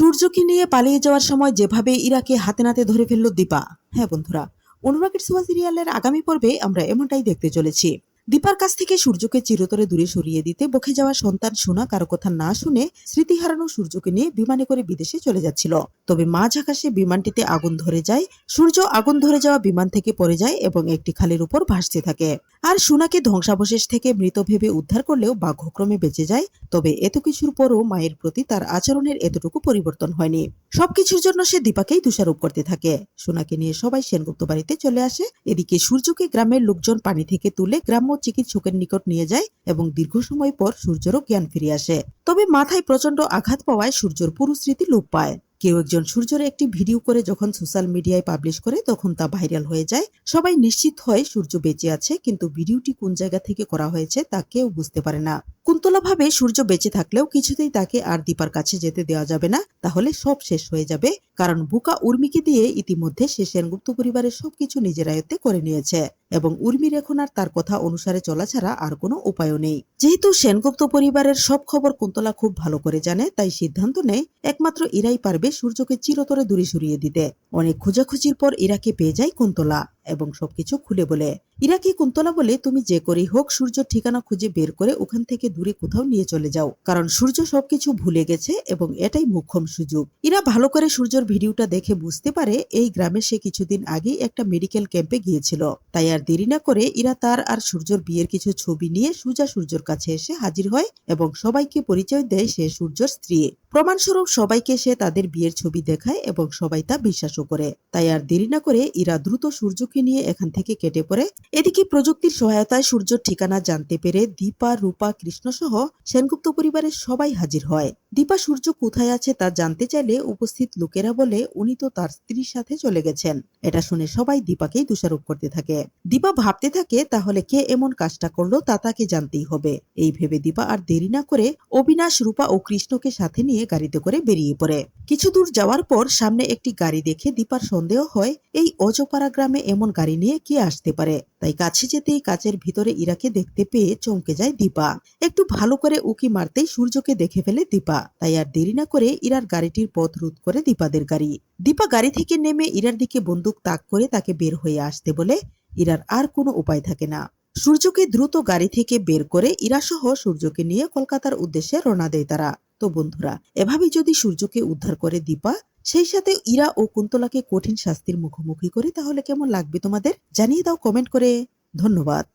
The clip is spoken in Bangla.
সূর্যকে নিয়ে পালিয়ে যাওয়ার সময় যেভাবে ইরাকে হাতে নাতে ধরে ফেলল দীপা। হ্যাঁ বন্ধুরা, অনুরাগের সোয়া সিরিয়ালের আগামী পর্বে আমরা এমনটাই দেখতে চলেছি। দীপার কাছ থেকে সূর্যকে চিরতরে দূরে সরিয়ে দিতে বকে যাওয়া সন্তান শোনা কারও কথা না শুনে স্মৃতি হারানো সূর্যকে নিয়ে বিমানে করে বিদেশে চলে যাচ্ছিল। তবে মাঝ আকাশে বিমানটিতে আগুন ধরে যায়, সূর্য আগুন ধরে যাওয়া বিমান থেকে পড়ে যায় এবং একটি খালের উপর ভাসতে থাকে। আর সোনাকে ধ্বংসাবশেষ থেকে মৃত ভেবে উদ্ধার করলেও বাঘ্যক্রমে বেঁচে যায়, তবে এত কিছুর পরও মায়ের প্রতি তার আচরণের এতটুকু পরিবর্তন হয়নি। সবকিছুর জন্য সে দীপাকেই দোষারোপ করতে থাকে। সোনাকে নিয়ে সবাই সেনগুপ্ত বাড়িতে চলে আসে। এদিকে সূর্যকে গ্রামের লোকজন পানি থেকে তুলে গ্রাম্য চিকিৎসকের নিকট নিয়ে যায় এবং দীর্ঘ সময় পর সূর্যেরও জ্ঞান ফিরে আসে। তবে মাথায় প্রচণ্ড আঘাত পাওয়ায় সূর্যর পুরো স্মৃতি লোপ পায়। কেউ একজন সূর্যের একটি ভিডিও করে যখন সোশ্যাল মিডিয়ায় পাবলিশ করে, তখন তা ভাইরাল হয়ে যায়। সবাই নিশ্চিত হয় সূর্য বেঁচে আছে, কিন্তু ভিডিওটি কোন জায়গা থেকে করা হয়েছে তা কেউ বুঝতে পারে না। কুন্তলা ভাবে সূর্য বেঁচে থাকলেও কিছুতেই তাকে আর দীপার কাছে যেতে দেওয়া যাবে না। তাহলে সব শেষ হয়ে যাবে। কারণ বুকা উর্মিকে দিয়ে ইতিমধ্যে সে সেনগুপ্ত পরিবারের সবকিছু নিজের আয়ত্তে করে নিয়েছে এবং উর্মির এখন আর তার কথা অনুসারে চলা ছাড়া আর কোনো উপায়ও নেই। যেহেতু সেনগুপ্ত পরিবারের সব খবর কুন্তলা খুব ভালো করে জানে, তাই সিদ্ধান্ত নেয়, একমাত্র ইরাই পারবে সূর্যকে চিরতরে দূরে সরিয়ে দিতে। অনেক খোঁজাখুঁজির পর ইরাকে পেয়ে যায় কুন্তলা। এবং সবকিছু খুলে বলে ইরাকে কুন্তলা বলে? তুমি যে করেই হোক সূর্যর ঠিকানা খুঁজে বের করে ওখান থেকে দূরে কোথাও নিয়ে চলে যাও। কারণ সূর্য সবকিছু ভুলে গেছে এবং এটাই মুখ্যম সুযোগ। ইরা ভালো করে সূর্যর ভিডিওটা দেখে বুঝতে পারে এই গ্রামে সে কিছুদিন আগেই একটা মেডিকেল ক্যাম্পে গিয়েছিল। তাই আর দেরি না করে ইরা তার আর সূর্যর বিয়ের কিছু ছবি নিয়ে সুজা সূর্যর কাছে এসে হাজির হয় এবং সবাইকে পরিচয় দেয় সে সূর্যর স্ত্রী। প্রমাণস্বরূপ সবাইকে সে তাদের বিয়ের ছবি দেখায় এবং সবাই তা বিশ্বাসও করে। তাই আর দেরি না করে ইরা দ্রুত সূর্যকে নিয়ে এখান থেকে কেটে পড়ে। এদিকে প্রযুক্তির সহায়তায় সূর্যর ঠিকানা জানতে পেরে দীপা, রূপা কৃষ্ণ সহ সেনগুপ্ত পরিবারের সবাই হাজির হয়। দীপা, সূর্য কোথায় আছে তা জানতে চাইলে উপস্থিত লোকেরা বলে উনি তো তার স্ত্রীর সাথে চলে গেছেন। এটা শুনে সবাই দীপাকেই দোষারোপ করতে থাকে। দীপা ভাবতে থাকে, তাহলে কে এমন কাজটা করল তা তাকে জানতেই হবে। এই ভেবে দীপা আর দেরি না করে অবিনাশ, রূপা ও কৃষ্ণকে সাথে নিয়ে গাড়িতে করে বেরিয়ে পড়ে। কিছু দূর যাওয়ার পর সামনে একটি গাড়ি দেখে দীপার সন্দেহ হয়, এই অজপাড়া গ্রামে এমন গাড়ি নিয়ে কে আসতে পারে? তাই কাছে যেতেই কাচের ভিতরে ইরাকে দেখতে পেয়ে চমকে যায় দীপা। একটু ভালো করে উকি মারতেই সূর্যকে দেখে ফেলে দীপা। তাই আর দেরি না করে ইরার গাড়িটির পথ রোধ করে দীপাদের গাড়ি। দীপা গাড়ি থেকে নেমে ইরার দিকে বন্দুক তাক করে তাকে বের হয়ে আসতে বলে, ইরার আর কোনো উপায় থাকে না। সূর্যকে দ্রুত গাড়ি থেকে বের করে ইরা সহ সূর্যকে নিয়ে কলকাতার উদ্দেশ্যে রওনা দেয় তারা। তো বন্ধুরা, এভাবে যদি সূর্যকে উদ্ধার করে দীপা, সেই সাথে ইরা ও কুন্তলাকে কঠিন শাস্তির মুখোমুখি করে, তাহলে কেমন লাগবে তোমাদের? জানিয়ে দাও কমেন্ট করে। ধন্যবাদ।